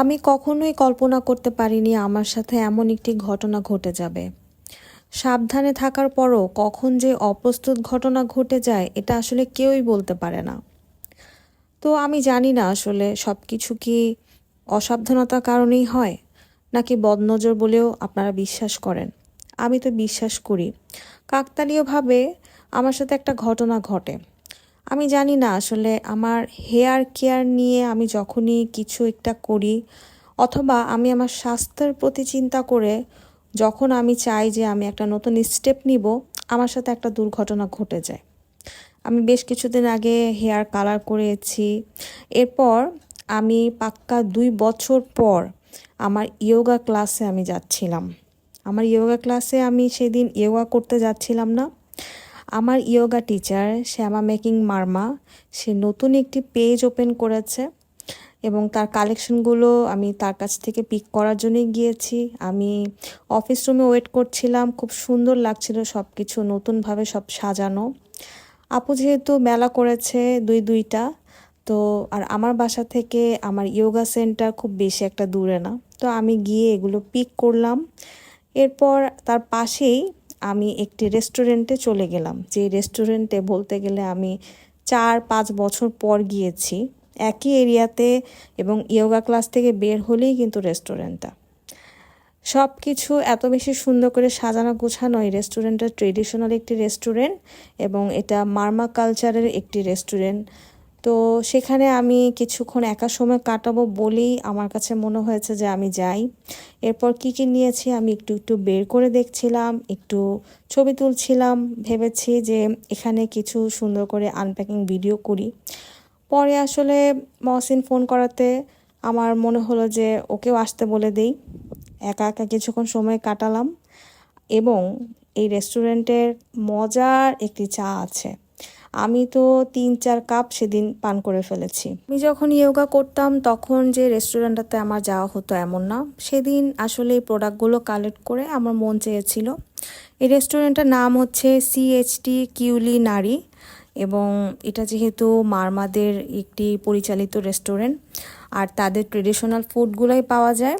আমি কখনোই কল্পনা করতে পারিনি আমার সাথে এমন একটি ঘটনা ঘটে যাবে। সাবধানে থাকার পরও কখন যে অপ্রস্তুত ঘটনা ঘটে যায়, এটা আসলে কেউই বলতে পারে না। তো আমি জানি না আসলে সব কিছু কি অসাবধানতার কারণেই হয়, নাকি বদনজর বলেও আপনারা বিশ্বাস করেন। আমি তো বিশ্বাস করি। কাকতালীয়ভাবে আমার সাথে একটা ঘটনা ঘটে। আমি জানি না, আসলে আমার হেয়ার কেয়ার নিয়ে আমি যখনই কিছু একটা করি, অথবা আমি আমার স্বাস্থ্যের প্রতি চিন্তা করে যখন আমি চাই যে আমি একটা নতুন স্টেপ নিব, আমার সাথে একটা দুর্ঘটনা ঘটে যায়। আমি বেশ কিছুদিন আগে হেয়ার কালার করেছি, এরপর আমি পাক্কা দুই বছর পর আমার ইয়োগা ক্লাসে আমি যাচ্ছিলাম। আমার ইয়োগা ক্লাসে আমি সেদিন ইয়োগা করতে যাচ্ছিলাম না। আমার ইয়োগা টিচার শ্যামা মেকিং মার্মা, সে নতুন একটি পেজ ওপেন করেছে এবং তার কালেকশনগুলো আমি তার কাছ থেকে পিক করার জন্যই গিয়েছি। আমি অফিস রুমে ওয়েট করছিলাম, খুব সুন্দর লাগছিল সব কিছু নতুনভাবে সব সাজানো। আপু যেহেতু মেলা করেছে দুই দুইটা, তো আর আমার বাসা থেকে আমার ইয়োগা সেন্টার খুব বেশি একটা দূরে না। তো আমি গিয়ে এগুলো পিক করলাম। এরপর তার পাশেই আমি একটি রেস্টুরেন্টে চলে গেলাম। যে রেস্টুরেন্টে বলতে গেলে আমি চার পাঁচ বছর পর গিয়েছি। একই এরিয়াতে এবং ইয়োগা ক্লাস থেকে বের হলেই কিন্তু রেস্টুরেন্টটা সব কিছু এত বেশি সুন্দর করে সাজানো গোছানো এই রেস্টুরেন্টটা ট্রেডিশনাল একটি রেস্টুরেন্ট এবং এটা মার্মা কালচারের একটি রেস্টুরেন্ট তো সেখানে আমি কিছুক্ষণ একা সময় কাটাবো বলেই আমার কাছে মনে হয়েছে যে আমি যাই। এরপর কি কি নিয়েছি আমি একটু একটু বের করে দেখছিলাম, একটু ছবি তুলছিলাম, ভেবেছি যে এখানে কিছু সুন্দর করে আনপ্যাকিং ভিডিও করি। পরে আসলে মহসিন ফোন করাতে আমার মনে হলো যে ওকেও আসতে বলে দেই। একা একা কিছুক্ষণ সময় কাটালাম এবং এই রেস্টুরেন্টের মজার একটি চা আছে। আমি তো তিন, চার কাপ সেদিন পান করে ফেলেছি। আমি যখন ইয়োগা করতাম, তখন যে রেস্টুরেন্টটাতে আমার যাওয়া হতো এমন না। সেদিন আসলে এই প্রোডাক্টগুলো কালেক্ট করে আমার মন চেয়েছিল। এই রেস্টুরেন্টটার নাম হচ্ছে সিএইচটি কিউলি নারী এবং এটা যেহেতু মারমাদের একটি পরিচালিত রেস্টুরেন্ট, আর তাদের ট্রেডিশনাল ফুডগুলোই পাওয়া যায়।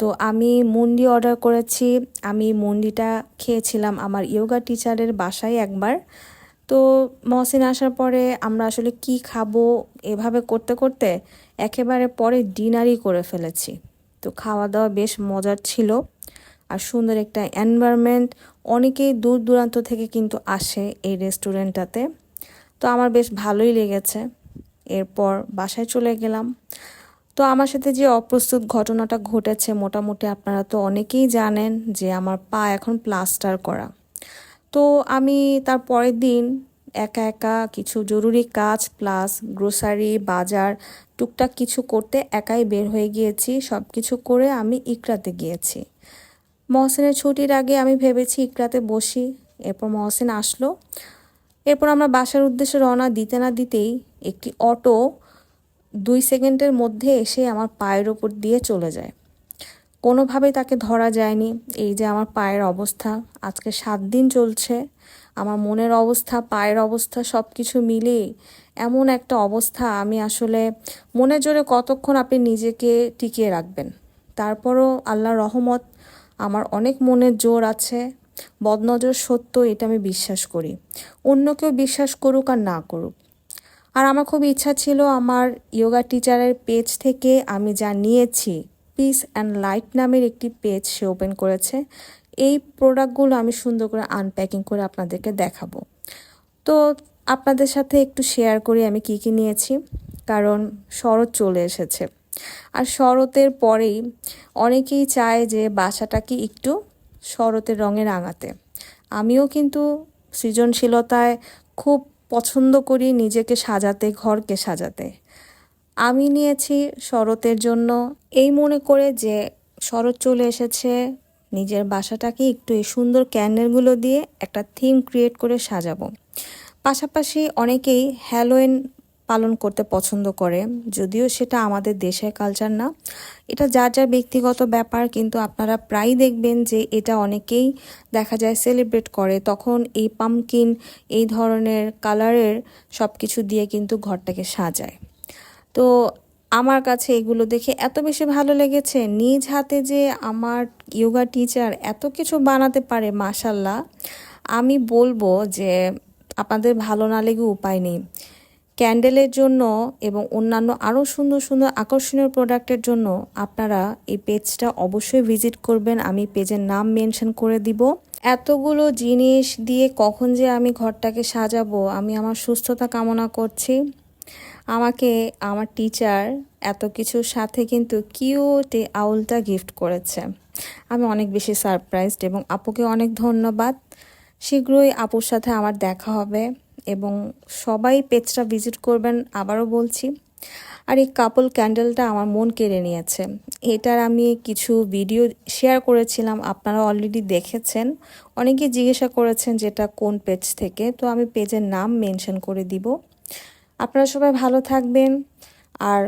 তো আমি মুন্ডি অর্ডার করেছি। আমি মুন্ডিটা খেয়েছিলাম আমার ইয়োগা টিচারের বাসায় একবার। তো মহসিন আসার পরে আমরা আসলে কি খাব এভাবে করতে করতে একেবারে পরে ডিনারই করে ফেলেছি। তো খাওয়া দাওয়া বেশ মজার ছিল আর সুন্দর একটা এনভায়রনমেন্ট অনেকেই দূর দূরান্ত থেকে কিন্তু আসে এই রেস্টুরেন্টটাতে তো আমার বেশ ভালোই লেগেছে। এরপর বাসায় চলে গেলাম। তো আমার সাথে যে অপ্রস্তুত ঘটনাটা ঘটেছে, মোটামুটি আপনারা তো অনেকেই জানেন যে আমার পা এখন প্লাস্টার করা। তো আমি তার পরের দিন একা একা কিছু জরুরি কাজ প্লাস গ্রোসারি বাজার, টুকটাক কিছু করতে একাই বের হয়ে গিয়েছি। সব কিছু করে আমি ইকরাতে গিয়েছি। মহসেনের ছুটির আগে আমি ভেবেছি ইকরাতে বসি। এরপর মহসেন আসলো। এরপর আমরা বাসার উদ্দেশ্যে রওনা দিতে না দিতেই একটি অটো দুই সেকেন্ডের মধ্যে এসে আমার পায়ের ওপর দিয়ে চলে যায়। কোনোভাবেই তাকে ধরা যায়নি। এই যে আমার পায়ের অবস্থা, আজকে সাত দিন চলছে, আমার মনের অবস্থা, পায়ের অবস্থা সব কিছু মিলিয়ে এমন একটা অবস্থা, আমি আসলে মনের জোরে কতক্ষণ আপনি নিজেকে টিকিয়ে রাখবেন। তারপরও আল্লাহ রহমত, আমার অনেক মনের জোর আছে, বদনজর সত্য এটা আমি বিশ্বাস করি। অন্য কেউ বিশ্বাস করুক আর না করুক। আর আমার খুব ইচ্ছা ছিল আমার ইয়োগা টিচারের পেজ থেকে আমি যা নিয়েছি পিস অ্যান্ড লাইট নামের একটি পেজ সে ওপেন করেছে। এই প্রোডাক্টগুলো আমি সুন্দর করে আনপ্যাকিং করে আপনাদেরকে দেখাবো। তো আপনাদের সাথে একটু শেয়ার করি আমি কি কি নিয়েছি, কারণ শরৎ চলে এসেছে। আর শরতের পরেই অনেকেই চায় যে বাসাটাকে একটু শরতের রঙে রাঙাতে। আমিও কিন্তু সৃজনশীলতায় খুব পছন্দ করি নিজেকে সাজাতে, ঘরকে সাজাতে। আমি নিয়েছি শরতের জন্য। এই মনে করে যে শরৎ চলে এসেছে, নিজের বাসাটাকে একটু এই সুন্দর ক্যান্ডেলগুলো দিয়ে একটা থিম ক্রিয়েট করে সাজাবো। পাশাপাশি অনেকেই হ্যালোয়েন পালন করতে পছন্দ করে, যদিও সেটা আমাদের দেশের কালচার না। এটা যার যার ব্যক্তিগত ব্যাপার, কিন্তু আপনারা প্রায় দেখবেন যে এটা অনেকেই দেখা যায় সেলিব্রেট করে। তখন এই পামকিন এই ধরনের কালারের সব কিছু দিয়ে কিন্তু ঘরটাকে সাজায়। তো আমার কাছে এগুলো দেখে এত বেশি ভালো লেগেছে। নিজ হাতে যে আমার ইয়োগা টিচার এত কিছু বানাতে পারে মাসাল্লাহ আমি বলব যে আপনাদের ভালো না লেগে উপায় নেই। ক্যান্ডেলের জন্য এবং অন্যান্য আরও সুন্দর সুন্দর আকর্ষণীয় প্রোডাক্টের জন্য আপনারা এই পেজটা অবশ্যই ভিজিট করবেন। আমি পেজের নাম মেনশন করে দিব। এতগুলো জিনিস দিয়ে কখন যে আমি ঘরটাকে সাজাবো, আমি আমার সুস্থতা কামনা করছি। আমাকে আমার টিচার এত কিছুর সাথে কিন্তু কিউট এই আউলটা গিফট করেছে। আমি অনেক বেশি সারপ্রাইজড এবং আপুকে অনেক ধন্যবাদ। শীঘ্রই আপুর সাথে আমার দেখা হবে এবং সবাই পেজটা ভিজিট করবেন আবারও বলছি। আর এই কাপল ক্যান্ডেলটা আমার মন কেড়ে নিয়েছে। এটার আমি কিছু ভিডিও শেয়ার করেছিলাম, আপনারা অলরেডি দেখেছেন। অনেকে জিজ্ঞাসা করেছেন যেটা কোন পেজ থেকে, তো আমি পেজের নাম মেনশন করে দিব। আপনারা সবাই ভালো থাকবেন। আর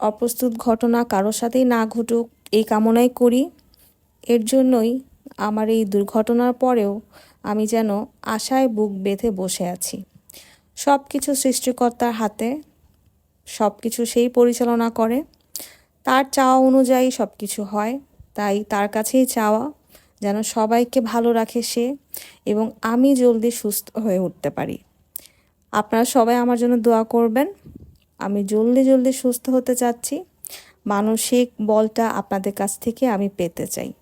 অপ্রস্তুত ঘটনা কারোর সাথেই না ঘটুক, এই কামনাই করি। এর জন্যই আমার এই দুর্ঘটনার পরেও আমি যেন আশায় বুক বেঁধে বসে আছি। সব কিছু সৃষ্টিকর্তার হাতে সব কিছু সেই পরিচালনা করে। তার চাওয়া অনুযায়ী সব কিছু হয়, তাই তার কাছেই চাওয়া যেন সবাইকে ভালো রাখে সে এবং আমি জলদি সুস্থ হয়ে উঠতে পারি। আপনারা সবাই আমার জন্য দোয়া করবেন। আমি জলদি জলদি সুস্থ হতে চাচ্ছি। মানসিক বলটা আপনাদের কাছ থেকে আমি পেতে চাই।